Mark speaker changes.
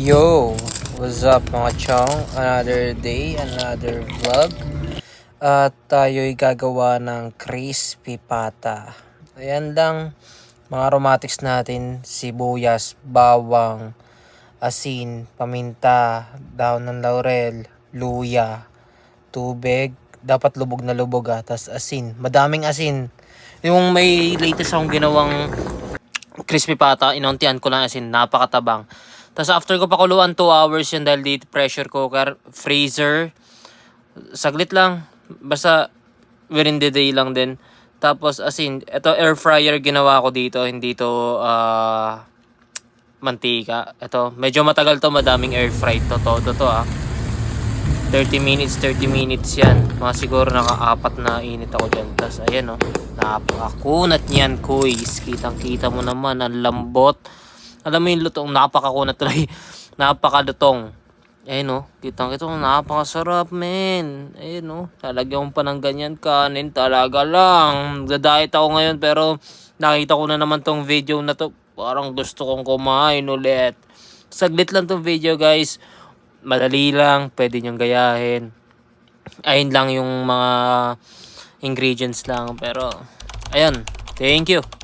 Speaker 1: Yo! What's up mga chong? Another day, another vlog. At tayo'y gagawa ng crispy pata. Ayan lang mga aromatics natin. Sibuyas, bawang, asin, paminta, daon ng laurel, luya, tubig. Dapat lubog na lubog ah. Tapos asin. Madaming asin. Yung may latest akong ginawang crispy pata, inuntian ko lang asin, napakatabang. Tapos after ko pakuluan 2 hours yun dahil dito pressure cooker, freezer, saglit lang, basta within the day lang din. Tapos asin, ito air fryer ginawa ko dito, hindi to ah, mantika. Ito, medyo matagal to, madaming air fry to, todo to ah. 30 minutes, 30 minutes yan. Mga siguro naka-apat na init ako dyan. Tapos ayan oh, napakakunat niyan kuys. Kitang kita mo naman, ang lambot. Alam mo yung lutong, napakakunat tuloy. Napakalutong. Ayun oh, kitang kita napakasarap men. Ayun oh, lalagyan pa ng ganyan kanin talaga lang. Nagda-diet ako ngayon pero nakita ko na naman tong video na to. Parang gusto kong kumain ulit. Saglit lang tong video guys madali lang, pwede niyong gayahin. Ayun lang yung mga ingredients lang. Pero, ayun. Thank you.